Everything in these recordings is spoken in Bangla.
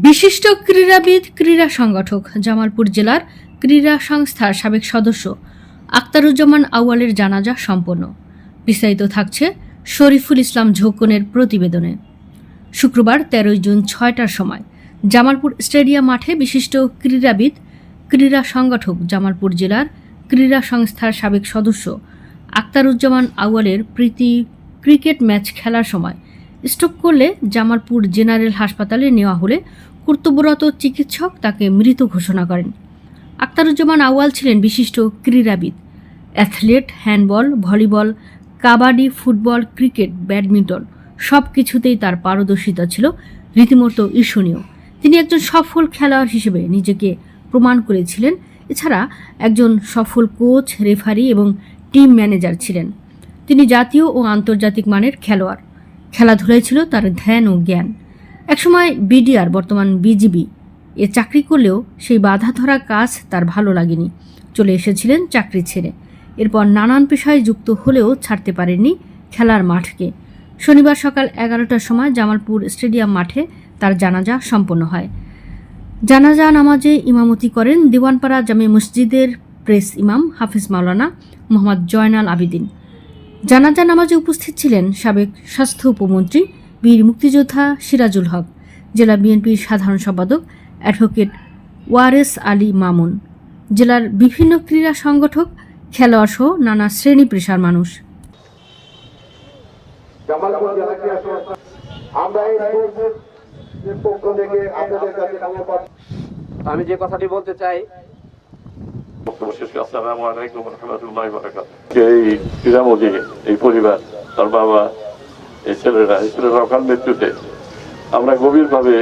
বিশিষ্ট ক্রীড়াবিদ, ক্রীড়া সংগঠক, জামালপুর জেলার ক্রীড়া সংস্থার সাবেক সদস্য আক্তারুজ্জামান আউয়ালের জানাজা সম্পন্ন। বিস্তারিত থাকছে শরীফুল ইসলাম ঝোকনের প্রতিবেদনে। শুক্রবার তেরোই জুন ছয়টার সময় জামালপুর স্টেডিয়াম মাঠে বিশিষ্ট ক্রীড়াবিদ, ক্রীড়া সংগঠক জামালপুর জেলার ক্রীড়া সংস্থার সাবেক সদস্য আক্তারুজ্জামান আউয়ালের প্রীতি ক্রিকেট ম্যাচ খেলার সময় স্ট্রোক করলে জামালপুর জেনারেল হাসপাতালে নেওয়া হলে কর্তব্যরত চিকিৎসক তাকে মৃত ঘোষণা করেন। আক্তারুজ্জামান আউয়াল ছিলেন বিশিষ্ট ক্রীড়াবিদ। Athlete, handball, volleyball, kabaddi, football, cricket, badminton সব কিছুতেই তার পারদর্শিতা ছিল রীতিমতো ঈর্ষণীয়। তিনি একজন সফল খেলোয়াড় হিসেবে নিজেকে প্রমাণ করেছিলেন। এছাড়া একজন সফল কোচ, রেফারি এবং টিম ম্যানেজার ছিলেন। তিনি জাতীয় ও আন্তর্জাতিক মানের খেলোয়াড়। খেলাধুলায় ছিল তার ধ্যান ও জ্ঞান। একসময় বিডিআর, বর্তমান বিজিবি, এ চাকরি করলেও সেই বাধা ধরা কাজ তার ভালো লাগেনি। চলে এসেছিলেন চাকরি ছেড়ে। এরপর নানান পেশায় যুক্ত হলেও ছাড়তে পারেননি খেলার মাঠকে। শনিবার সকাল এগারোটার সময় জামালপুর স্টেডিয়াম মাঠে তার জানাজা সম্পন্ন হয়। জানাজা নামাজে ইমামতি করেন দিওয়ানপাড়া জামে মসজিদের প্রেস ইমাম হাফিজ মাওলানা মোহাম্মদ জয়নাল আবিদিন। জানাজা নামাজে উপস্থিত ছিলেন সাবেক স্বাস্থ্য উপমন্ত্রী বীর মুক্তিযোদ্ধা সিরাজুল হক জেলা বিএনপির সাধারণ সম্পাদক অ্যাডভোকেট ওয়ারেস আলী মামুন জেলার বিভিন্ন ক্রীড়া সংগঠক খেলোয়াড় সহ নানা শ্রেণি পেশার মানুষ। জামালপুর জেলা ক্রীড়া সংস্থা আমরা এই স্পোর্টসের পক্ষ থেকে আপনাদের কাছে ক্ষমা প্রার্থী আমি যে কথাটি বলতে চাই আসসালামু আলাইকুম রহমতুল্লাহ বারাকাত এই ক্রীড়ামোদী এই পরিবার তার বাবা এই ছেলেরা এই ছেলেরা অকাল মৃত্যুতে আমরা গভীরভাবে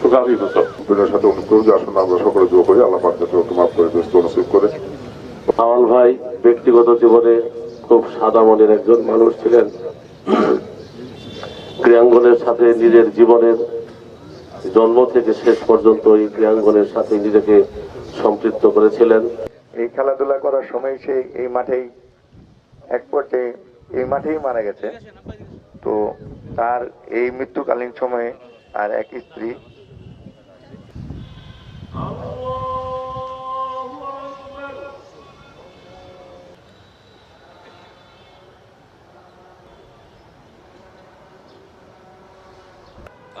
শোকাভিভূত আপনাদের সাথে অনুরোধ করব আসুন আমরা সকলে যোগ হয়ে আল্লাহ পাক মাফ করে দোস্ত নসিব করে আওয়াল ভাই ব্যক্তিগত জীবনে খুব সাদা মনের একজন মানুষ ছিলেন। ক্রিয়াঙ্গনের সাথে নিজের জীবনের জন্ম থেকে শেষ পর্যন্ত এই ক্রিয়াঙ্গনের সাথে নিজেকে সম্পৃক্ত করেছিলেন। এই খেলাধুলা করার সময় সে এই মাঠেই এক পর্যায়ে এই মাঠেই মারা গেছে। তো তার এই মৃত্যুকালীন সময়ে আর এক স্ত্রী।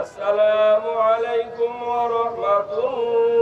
আসসালামু আলাইকুম ওয়া রাহমাতুল্লাহ।